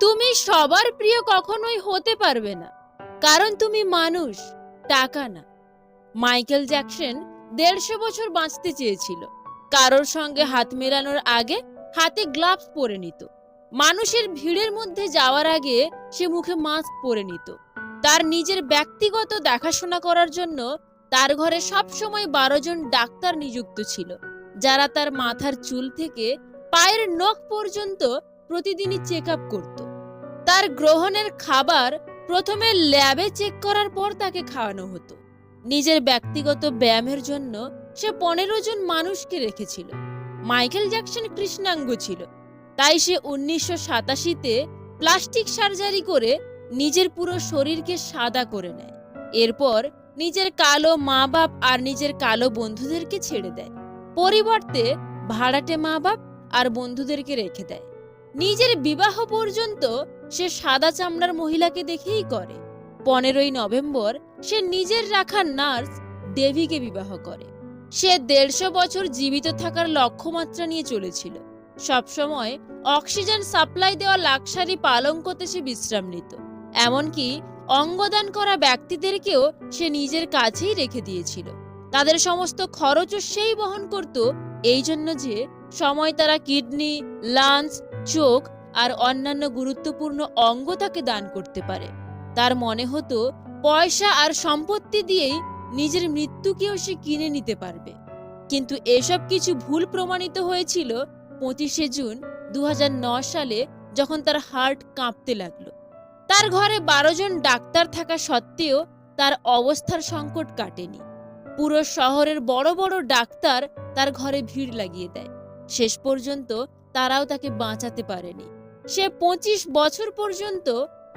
তুমি সবার প্রিয় কখনোই হতে পারবে না, কারণ তুমি মানুষ, টাকা না। মাইকেল জ্যাকসন দেড়শো বছর বাঁচতে চেয়েছিল, কারোর সঙ্গে হাত মেলানোর আগে হাতে গ্লাভস পরে নিত। মানুষের ভিড়ের মধ্যে যাওয়ার আগে সে মুখে মাস্ক পরে নিত। তার নিজের ব্যক্তিগত দেখাশোনা করার জন্য তার ঘরে সবসময় বারো জন ডাক্তার নিযুক্ত ছিল, যারা তার মাথার চুল থেকে পায়ের নখ পর্যন্ত প্রতিদিনই চেক আপ করত। তার গ্রহণের খাবার প্রথমে ল্যাবে চেক করার পর তাকে খাওয়ানো হতো। নিজের ব্যক্তিগত ব্যায়ামের জন্য সে পনেরো জন মানুষকে রেখেছিল। মাইকেল জ্যাকসন কৃষ্ণাঙ্গ ছিল। তাই সে উনিশশো সাতাশিতে প্লাস্টিক সার্জারি করে নিজের পুরো শরীরকে সাদা করে নেয়। এরপর নিজের কালো মা বাপ আর নিজের কালো বন্ধুদেরকে ছেড়ে দেয়। পরিবর্তে ভাড়াটে মা বাপ আর বন্ধুদেরকে রেখে দেয়। নিজের বিবাহ পর্যন্ত সে সাদা চামড়ার মহিলাকে দেখেই করে। পনেরোই নভেম্বর সে নিজের রাখা নার্স দেবীকে বিবাহ করে। সে দেড়শো বছর জীবিত থাকার লক্ষ্যমাত্রা নিয়ে চলেছিল। সবসময় অক্সিজেন সাপ্লাই দেওয়া লাক্সারি পালঙ্কতে সে বিশ্রাম নিত। এমনকি অঙ্গদান করা ব্যক্তিদেরকেও সে নিজের কাছেই রেখে দিয়েছিল। তাদের সমস্ত খরচও সেই বহন করত। এই জন্য যে সময় তারা কিডনি লাঞ্চ চোখ আর অন্যান্য গুরুত্বপূর্ণ অঙ্গ তাকে দান করতে পারে। তার মনে হতো, পয়সা আর সম্পত্তি দিয়েই নিজের মৃত্যুকেও সে কিনে নিতে পারবে। কিন্তু এসব কিছু ভুল প্রমাণিত হয়েছিল পঁচিশে জুন দুহাজার নয় সালে যখন তার হার্ট কাঁপতে লাগল। তার ঘরে বারো জন ডাক্তার থাকা সত্ত্বেও তার অবস্থার সংকট কাটেনি। পুরো শহরের বড় বড় ডাক্তার তার ঘরে ভিড় লাগিয়ে দেয়। শেষ পর্যন্ত তারাও তাকে বাঁচাতে পারেনি। সে পঁচিশ বছর পর্যন্ত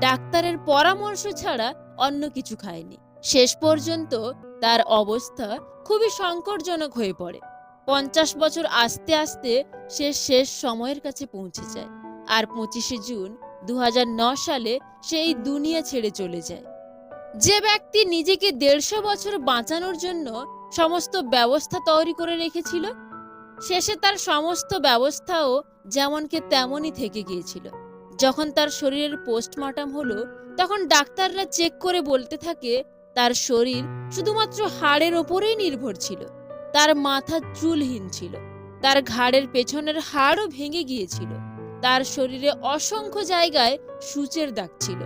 ডাক্তারের পরামর্শ ছাড়া অন্য কিছু খায়নি। শেষ পর্যন্ত তার অবস্থা খুবই সংকটজনক হয়ে পড়ে। পঞ্চাশ বছর আস্তে আস্তে সে শেষ সময়ের কাছে পৌঁছে যায় আর পঁচিশে জুন দু সালে সে এই দুনিয়া ছেড়ে চলে যায়। যে ব্যক্তি নিজেকে দেড়শো বছর বাঁচানোর জন্য সমস্ত ব্যবস্থা তৈরি করে রেখেছিল, শেষে তার সমস্ত ব্যবস্থাও যেমনকে তেমনই থেকে গিয়েছিল। যখন তার শরীরের পোস্টমর্টম হলো, তখন ডাক্তাররা চেক করে বলতে থাকে, তার শরীর শুধুমাত্র হাড়ের ওপরেই নির্ভর ছিল। তার মাথা চুলহীন ছিল। তার ঘাড়ের পেছনের হাড়ও ভেঙে গিয়েছিল। তার শরীরে অসংখ্য জায়গায় সূচের দাগ ছিল।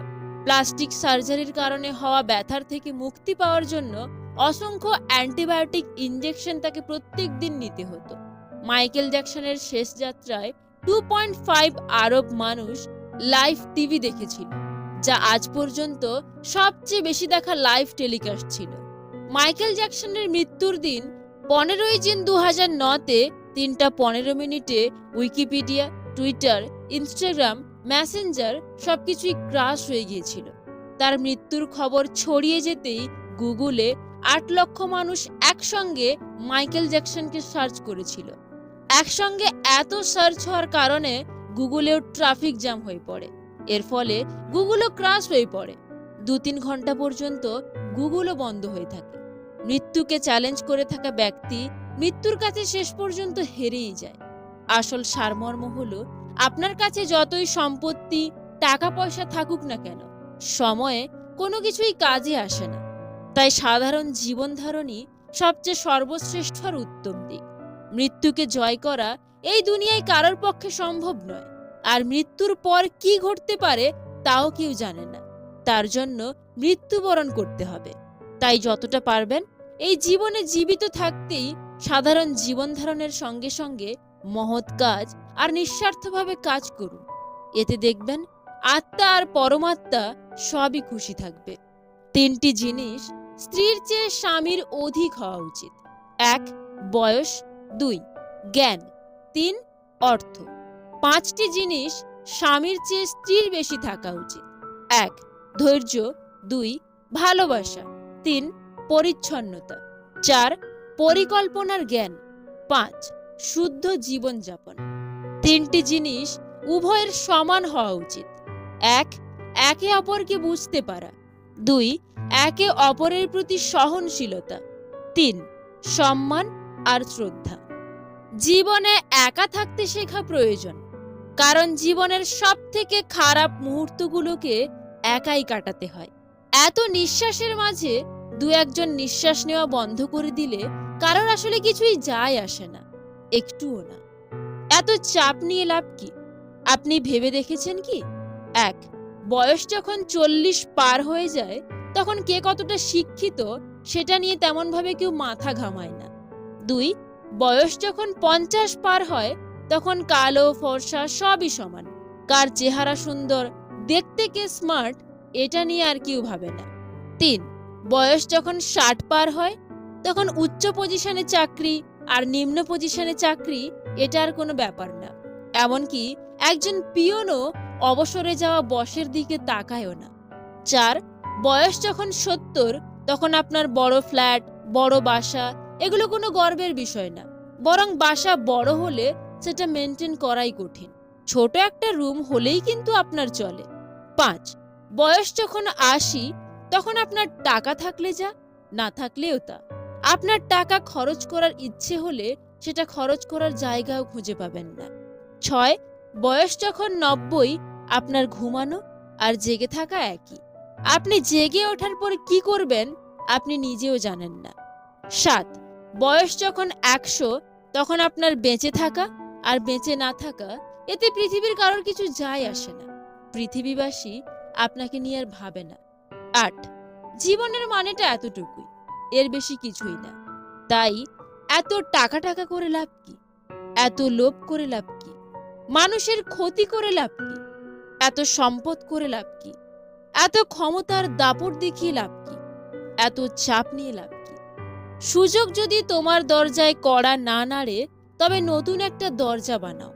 প্লাস্টিক সার্জারির কারণে হওয়া ব্যথার থেকে মুক্তি পাওয়ার জন্য অসংখ্য অ্যান্টিবায়োটিক ইঞ্জেকশন তাকে প্রত্যেক দিন নিতে হতো। মাইকেল জ্যাকসনের শেষ যাত্রায় টু পয়েন্ট ফাইভ আরব মানুষ লাইভ টিভি দেখেছিল, যা আজ পর্যন্ত সবচেয়ে বেশি দেখা লাইভ টেলিকাস্ট ছিল। মাইকেল জ্যাকসনের মৃত্যুর দিন পনেরোই জুন দু হাজার নতে তিনটা পনেরো মিনিটে উইকিপিডিয়া, টুইটার, ইনস্টাগ্রাম, মেসেঞ্জার সবকিছুই ক্রাশ হয়ে গিয়েছিল। তার মৃত্যুর খবর ছড়িয়ে যেতেই গুগলে আট লক্ষ মানুষ একসঙ্গে মাইকেল জ্যাকসনকে সার্চ করেছিল। একসঙ্গে এত সার্চ হওয়ার কারণে গুগলেও ট্রাফিক জ্যাম হয়ে পড়ে। এর ফলে গুগলও ক্রাশ হয়ে পড়ে। দু তিন ঘণ্টা পর্যন্ত গুগলও বন্ধ হয়ে থাকে। মৃত্যুকে চ্যালেঞ্জ করে থাকা ব্যক্তি মৃত্যুর কাছে শেষ পর্যন্ত হেরেই যায়। আসল সারমর্ম হলো, আপনার কাছে যতই সম্পত্তি টাকা পয়সা থাকুক না কেন, সময়ে কোনো কিছুই কাজে আসে না। তাই সাধারণ জীবনধারণই সবচেয়ে সর্বশ্রেষ্ঠ উত্তম দিক। মৃত্যুকে জয় করা এই দুনিয়ায় কারোর পক্ষে সম্ভব নয়। আর মৃত্যুর পর কি ঘটতে পারে তাও কেউ জানে না। তার জন্য মৃত্যুবরণ করতে হবে। তাই যতটা পারবেন, এই জীবনে জীবিত থাকতেই সাধারণ জীবন ধারণের সঙ্গে সঙ্গে মহৎ কাজ আর নিঃস্বার্থভাবে কাজ করুন। এতে দেখবেন আত্মা আর পরমাত্মা সবই খুশি থাকবে। তিনটি জিনিস স্ত্রীর চেয়ে স্বামীর অধিক হওয়া উচিত। এক, বয়স দুই, জ্ঞান। তিন, অর্থ। পাঁচটি জিনিস স্বামীর চেয়ে স্ত্রীর বেশি থাকা উচিত। এক, ধৈর্য। দুই, ভালোবাসা। তিন, পরিচ্ছন্নতা। চার, পরিকল্পনার জ্ঞান। পাঁচ, শুদ্ধ জীবনযাপন। তিনটি জিনিস উভয়ের সমান হওয়া উচিত। এক, একে অপরকে বুঝতে পারা। দুই, একে অপরের প্রতি সহনশীলতা। তিন, সম্মান আর শ্রদ্ধা। জীবনে একা থাকতে শেখা প্রয়োজন, কারণ জীবনের সব থেকে খারাপ মুহূর্তগুলোকে একাই কাটাতে হয়। এত নিঃশ্বাসের মাঝে দু একজন নিঃশ্বাস নেওয়া বন্ধ করে দিলে কারোর আসলে কিছুই যায় আসে না, একটুও না। এত চাপ নিয়ে লাভ কি? আপনি ভেবে দেখেছেন কি? এক, বয়স যখন চল্লিশ পার হয়ে যায়, তখন কে কতটা শিক্ষিত সেটা নিয়ে তেমনভাবে কেউ মাথা ঘামায় না। দুই বয়স যখন পঞ্চাশ পার হয়, তখন কালো, ফর্সা সবই সমান। কার চেহারা সুন্দর, দেখতে কে স্মার্ট এটা নিয়ে আর কেউ ভাবে না। তিন, বয়স যখন ষাট পার হয়, তখন উচ্চ পজিশনে চাকরি আর নিম্ন পজিশনে চাকরি, এটা আর কোনো ব্যাপার না। এমনকি একজন পিয়নও অবসরে যাওয়া বসের দিকে তাকায়ও না। চার, বয়স যখন সত্তর, তখন আপনার বড় ফ্ল্যাট বড় বাসা এগুলো কোনো গর্বের বিষয় না। বরং বাসা বড় হলে সেটা মেনটেন করাই কঠিন। ছোট একটা রুম হলেই কিন্তু আপনার চলে। পাঁচ, বয়স যখন আশি, তখন আপনার টাকা থাকলে যা, না থাকলেও তা। আপনার টাকা খরচ করার ইচ্ছে হলে সেটা খরচ করার জায়গাও খুঁজে পাবেন না। ছয়, বয়স যখন নব্বই, আপনার ঘুমানো আর জেগে থাকা একই। আপনি জেগে ওঠার পর কি করবেন, আপনি নিজেও জানেন না। সাত বয়স যখন একশো, তখন আপনার বেঁচে থাকা আর বেঁচে না থাকা, এতে পৃথিবীর কারোর কিছু যায় আসে না। পৃথিবীবাসী আপনাকে নিয়ে আর ভাবে না। আট, জীবনের মানেটা এতটুকুই, এর বেশি কিছুই না। তাই, এত টাকা টাকা করে লাভ কি? এত লোভ করে লাভ কি? মানুষের ক্ষতি করে লাভ কি? এত সম্পদ করে লাভ কি? এত ক্ষমতার দাপট দেখিয়ে লাভ কি? এত চাপ নিয়ে লাভ সুযোগ যদি তোমার দরজায় কড়া না নাড়ে, তবে নতুন একটা দরজা বানাও।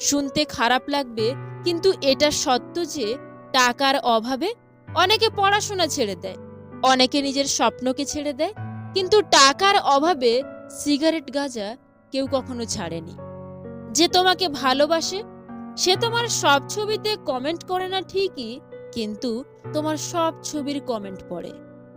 শুনতে খারাপ লাগবে, কিন্তু এটা সত্য যে টাকার অভাবে অনেকে পড়াশোনা ছেড়ে দেয়, অনেকে নিজের স্বপ্নকে ছেড়ে দেয়, কিন্তু টাকার অভাবে সিগারেট গাঁজা কেউ কখনো ছাড়েনি। যে তোমাকে ভালোবাসে, সে তোমার সব ছবিতে কমেন্ট করে না ঠিকই, কিন্তু তোমার সব ছবির কমেন্ট পড়ে।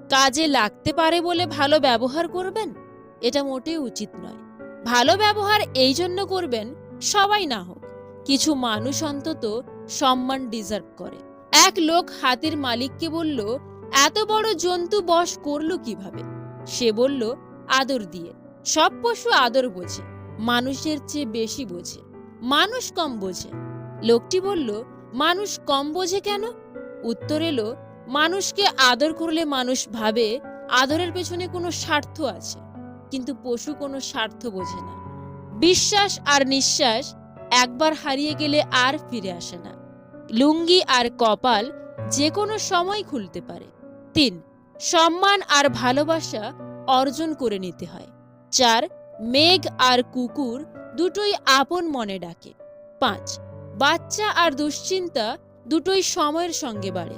কাজে লাগতে পারে বলে ভালো ব্যবহার করবেন? এটা মোটেই উচিত নয়। ভালো ব্যবহার এই জন্য করবেন, সবাই না হোক, কিছু মানুষ অন্তত সম্মান ডিজার্ভ করে। এক লোক হাতির মালিককে বলল, এত বড় জন্তু বশ করল কীভাবে? সে বলল, আদর দিয়ে। সব পশু আদর বোঝে, মানুষের চেয়ে বেশি বোঝে। মানুষ কম বোঝে। লোকটি বলল, মানুষ কম বোঝে কেন? উত্তর এলো মানুষকে আদর করলে মানুষ ভাবে আদরের পেছনে কোনো স্বার্থ আছে, কিন্তু পশু কোনো স্বার্থ বোঝে না। বিশ্বাস আর নিঃশ্বাস একবার হারিয়ে গেলে আর ফিরে আসে না। লুঙ্গি আর কপাল যে কোনো সময় খুলতে পারে। তিন, সম্মান আর ভালোবাসা অর্জন করে নিতে হয়। চার, মেঘ আর কুকুর দুটোই আপন মনে ডাকে। পাঁচ, বাচ্চা আর দুশ্চিন্তা দুটোই সময়ের সঙ্গে বাড়ে।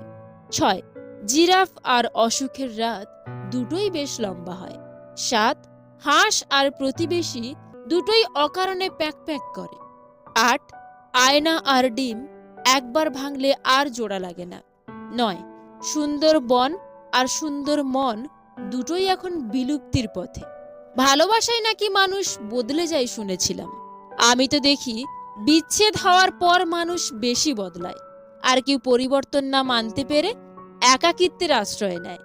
ছয়, জিরাফ আর অসুখের রাত দুটোই বেশ লম্বা হয়। সাত, হাঁস আর প্রতিবেশী দুটোই অকারণে প্যাক প্যাক করে। আট, আয়না আর ডিম একবার ভাঙলে আর জোড়া লাগে না। নয়, সুন্দর বন আর সুন্দর মন দুটোই এখন বিলুপ্তির পথে। ভালোবাসায় নাকি মানুষ বদলে যায় শুনেছিলাম। আমি তো দেখি বিচ্ছেদ হওয়ার পর মানুষ বেশি বদলায়। আর কেউ পরিবর্তন না মানতে পেরে একাকিত্বের আশ্রয় নেয়।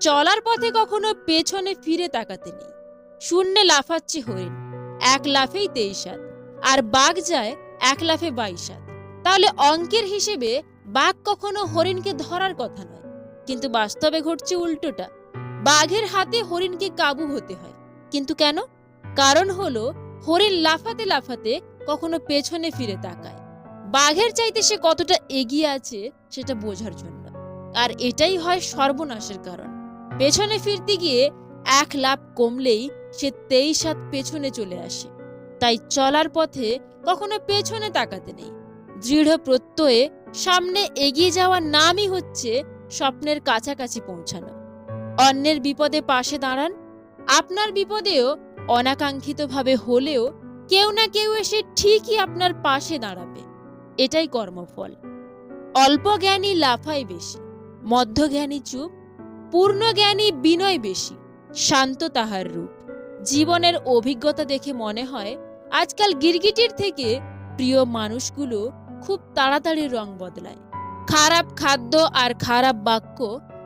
চলার পথে কখনো পেছনে ফিরে তাকাতে নেই। শূন্যে লাফাচ্ছে হরিণ। এক লাফেই তেইশ হাত আর বাঘ যায় এক লাফে বাইশ হাত তাহলে অঙ্কের হিসেবে বাঘ কখনো হরিণকে ধরার কথা নয়, কিন্তু বাস্তবে ঘটছে উল্টোটা। বাঘের হাতে হরিণকে কাবু হতে হয়। কিন্তু কেন? কারণ হলো হরিণ লাফাতে লাফাতে কখনো পেছনে ফিরে তাকায়। বাঘের চাইতে সে কতটা এগিয়ে আছে, সেটা বোঝার জন্য। আর এটাই হয় সর্বনাশের কারণ। পেছনে ফিরতে গিয়ে এক লাভ কমলেই সে তেইশ হাত পেছনে চলে আসে। তাই চলার পথে কখনো পেছনে তাকাতে নেই। দৃঢ় প্রত্যয়ে সামনে এগিয়ে যাওয়ার নামই হচ্ছে স্বপ্নের কাছাকাছি পৌঁছানো। অন্যের বিপদে পাশে দাঁড়ান। আপনার বিপদেও অনাকাঙ্ক্ষিতভাবে হলেও কেউ না কেউ এসে ঠিকই আপনার পাশে দাঁড়াবে। এটাই কর্মফল। অল্প জ্ঞানী লাফায় বেশি মধ্যজ্ঞানী চুপ, পূর্ণ জ্ঞানী বিনয় বেশি, শান্ত তাহার রূপ। জীবনের অভিজ্ঞতা দেখে মনে হয়, আজকাল গিরগিটির থেকে প্রিয় মানুষগুলো খুব তাড়াতাড়ি রং বদলায়। খারাপ খাদ্য আর খারাপ বাক্য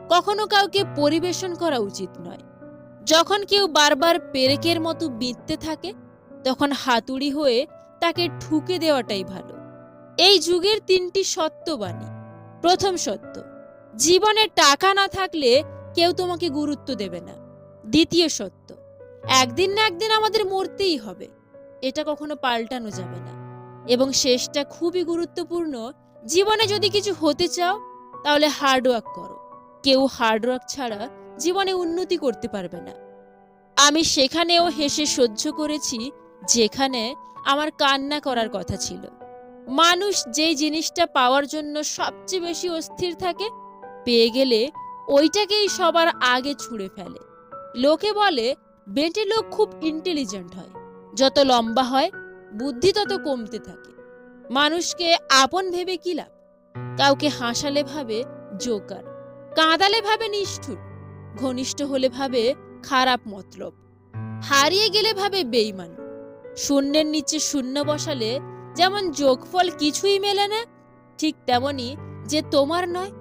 কখনো কাউকে পরিবেশন করা উচিত নয়। যখন কেউ বারবার পেরেকের মতো বিঁধতে থাকে, তখন হাতুড়ি হয়ে তাকে ঠুকে দেওয়াটাই ভালো। এই যুগের তিনটি সত্যবাণী। প্রথম সত্য, জীবনে টাকা না থাকলে কেউ তোমাকে গুরুত্ব দেবে না। দ্বিতীয় সত্য, একদিন না একদিন আমাদের মরতেই হবে। এটা কখনো পাল্টানো যাবে না। এবং শেষটা খুবই গুরুত্বপূর্ণ, জীবনে যদি কিছু হতে চাও, তাহলে হার্ডওয়ার্ক করো। কেউ হার্ডওয়ার্ক ছাড়া জীবনে উন্নতি করতে পারবে না। আমি সেখানেও হেসে সহ্য করেছি, যেখানে আমার কান্না করার কথা ছিল। মানুষ যেই জিনিসটা পাওয়ার জন্য সবচেয়ে বেশি অস্থির থাকে, পেয়ে গেলে ওইটাকেই সবার আগে ছুঁড়ে ফেলে। লোকে বলে, বেটে লোক খুব ইন্টেলিজেন্ট হয়। যত লম্বা হয়, বুদ্ধি তত কমতে থাকে। মানুষকে আপন ভেবে কি লাভ? কাউকে হাসালে ভাবে জোকার, কাঁদালে ভাবে নিষ্ঠুর, ঘনিষ্ঠ হলে ভাবে খারাপ মতলব, হারিয়ে গেলে ভাবে বেইমান। শূন্যের নিচে শূন্য বসালে যেমন যোগফল কিছুই মেলে না, ঠিক তেমনি যে তোমার নয়,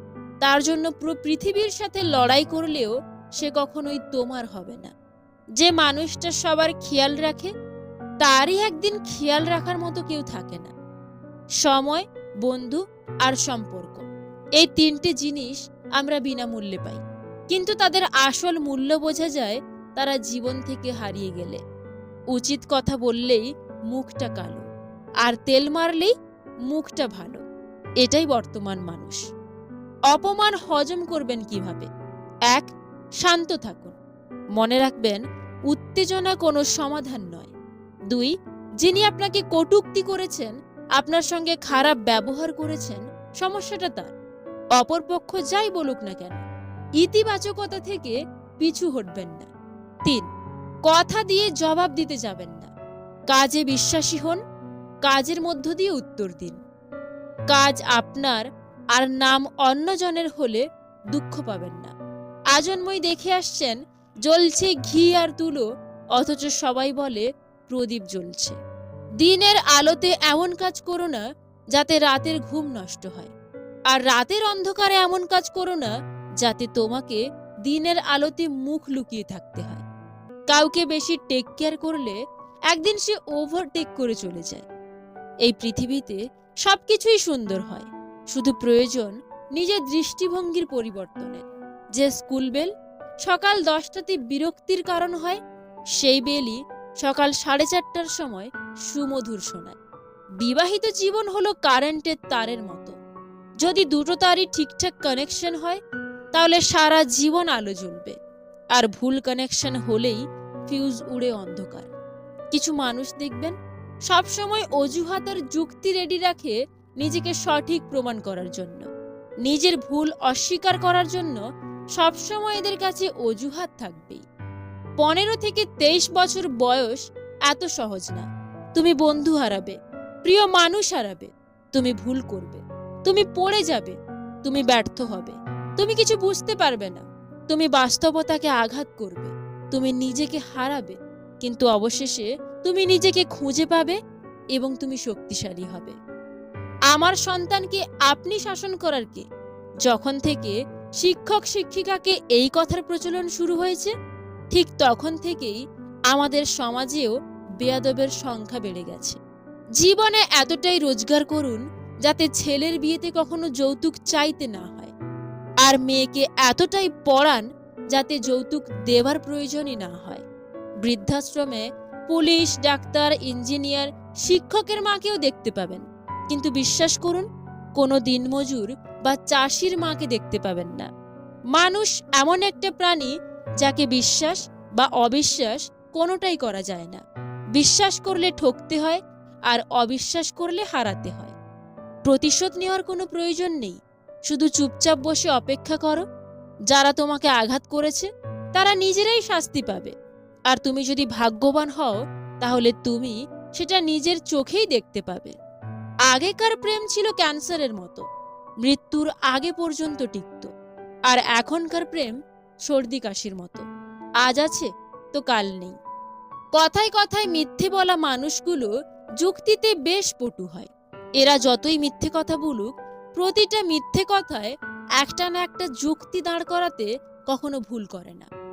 তার জন্য পুরো পৃথিবীর সাথে লড়াই করলেও সে কখনোই তোমার হবে না। যে মানুষটা সবার খেয়াল রাখে, তারই একদিন খেয়াল রাখার মতো কেউ থাকে না। সময়, বন্ধু আর সম্পর্ক, এই তিনটে জিনিস আমরা বিনামূল্যে পাই। কিন্তু তাদের আসল মূল্য বোঝা যায় তারা জীবন থেকে হারিয়ে গেলে। উচিত কথা বললেই মুখটা কালো। আর তেল মারলেই মুখটা ভালো। এটাই বর্তমান মানুষ। অপমান হজম করবেন কীভাবে? এক, শান্ত থাকুন। মনে রাখবেন, উত্তেজনা কোনো সমাধান নয়। দুই, যিনি আপনাকে কটূক্তি করেছেন, আপনার সঙ্গে খারাপ ব্যবহার করেছেন, সমস্যাটা তার। অপরপক্ষ যাই বলুক না কেন, ইতিবাচকতা থেকে পিছু হটবেন না। তিন, কথা দিয়ে জবাব দিতে যাবেন না। কাজে বিশ্বাসী হন কাজের মধ্য দিয়ে উত্তর দিন। কাজ আপনার আর নাম অন্যজনের হলে দুঃখ পাবেন না। আজন্মই দেখে আসছেন, জ্বলছে ঘি আর তুলো, অথচ সবাই বলে প্রদীপ জ্বলছে। দিনের আলোতে এমন কাজ করো না, যাতে রাতের ঘুম নষ্ট হয়। আর রাতের অন্ধকারে এমন কাজ করো না, যাতে তোমাকে দিনের আলোতে মুখ লুকিয়ে থাকতে হয়। কাউকে বেশি টেক কেয়ার করলে একদিন সে ওভারটেক করে চলে যায়। এই পৃথিবীতে সবকিছুই সুন্দর হয়। শুধু প্রয়োজন নিজের দৃষ্টিভঙ্গির পরিবর্তনের যে স্কুল বেল সকাল দশটাতে বিরক্তির কারণ হয়, সেই বেলই সকাল সাড়ে চারটার সময় সুমধুর শোনায়। বিবাহিত জীবন হলো কারেন্টের তারের মতো। যদি দুটো তারই ঠিকঠাক কানেকশন হয়, তাহলে সারা জীবন আলো জ্বলবে। আর ভুল কানেকশন হলেই ফিউজ উড়ে অন্ধকার। কিছু মানুষ দেখবেন সবসময় অজুহাত আর যুক্তি রেডি রাখে নিজেকে সঠিক প্রমাণ করার জন্য। নিজের ভুল অস্বীকার করার জন্য সবসময় এদের কাছে অজুহাত থাকবেই। পনেরো থেকে তেইশ বছর বয়স এত সহজ না। তুমি বন্ধু হারাবে, প্রিয় মানুষ হারাবে, তুমি ভুল করবে, তুমি পড়ে যাবে, তুমি ব্যর্থ হবে, তুমি কিছু বুঝতে পারবে না, তুমি বাস্তবতাকে আঘাত করবে, তুমি নিজেকে হারাবে, কিন্তু অবশেষে তুমি নিজেকে খুঁজে পাবে এবং তুমি শক্তিশালী হবে। আমার সন্তানকে আপনি শাসন করার কে? যখন থেকে শিক্ষক শিক্ষিকাকে এই কথার প্রচলন শুরু হয়েছে, ঠিক তখন থেকেই আমাদের সমাজেও বেয়াদবের সংখ্যা বেড়ে গেছে। জীবনে এতটাই রোজগার করুন যাতে ছেলের বিয়েতে কখনো যৌতুক চাইতে না হয়। আর মেয়েকে এতটাই পড়ান যাতে যৌতুক দেওয়ার প্রয়োজনই না হয়। বৃদ্ধাশ্রমে পুলিশ, ডাক্তার, ইঞ্জিনিয়ার, শিক্ষকের মাকেও দেখতে পাবেন। কিন্তু বিশ্বাস করুন, কোনো দিনমজুর বা চাষির মাকে দেখতে পাবেন না। মানুষ এমন একটা প্রাণী যাকে বিশ্বাস বা অবিশ্বাস কোনোটাই করা যায় না। বিশ্বাস করলে ঠকতে হয় আর অবিশ্বাস করলে হারাতে হয়। প্রতিশোধ নেওয়ার কোনো প্রয়োজন নেই। শুধু চুপচাপ বসে অপেক্ষা করো। যারা তোমাকে আঘাত করেছে, তারা নিজেরাই শাস্তি পাবে। আর তুমি যদি ভাগ্যবান হও, তাহলে তুমি সেটা নিজের চোখেই দেখতে পাবে। আগেকার প্রেম ছিল ক্যান্সারের মতো। মৃত্যুর আগে পর্যন্ত টিকত। আর এখনকার প্রেম সর্দি কাশির মতো। আজ আছে, তো কাল নেই। কথায় কথায় মিথ্যে বলা মানুষগুলো যুক্তিতে বেশ পটু হয়। এরা যতই মিথ্যে কথা বলুক, প্রতিটা মিথ্যে কথায় একটা না একটা যুক্তি দাঁড় করাতে কখনো ভুল করে না।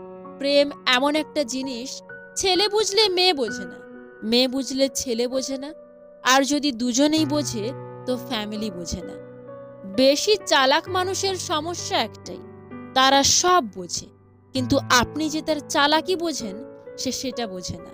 প্রেম এমন একটা জিনিস, ছেলে বুঝলে মেয়ে বোঝে না। মেয়ে বুঝলে ছেলে বোঝে না, আর যদি দুজনেই বোঝে, তো ফ্যামিলি বোঝে না। বেশি চালাক মানুষের সমস্যা একটাই, তারা সব বোঝে, কিন্তু আপনি যে তার চালাকি বোঝেন, সে সেটা বোঝে না।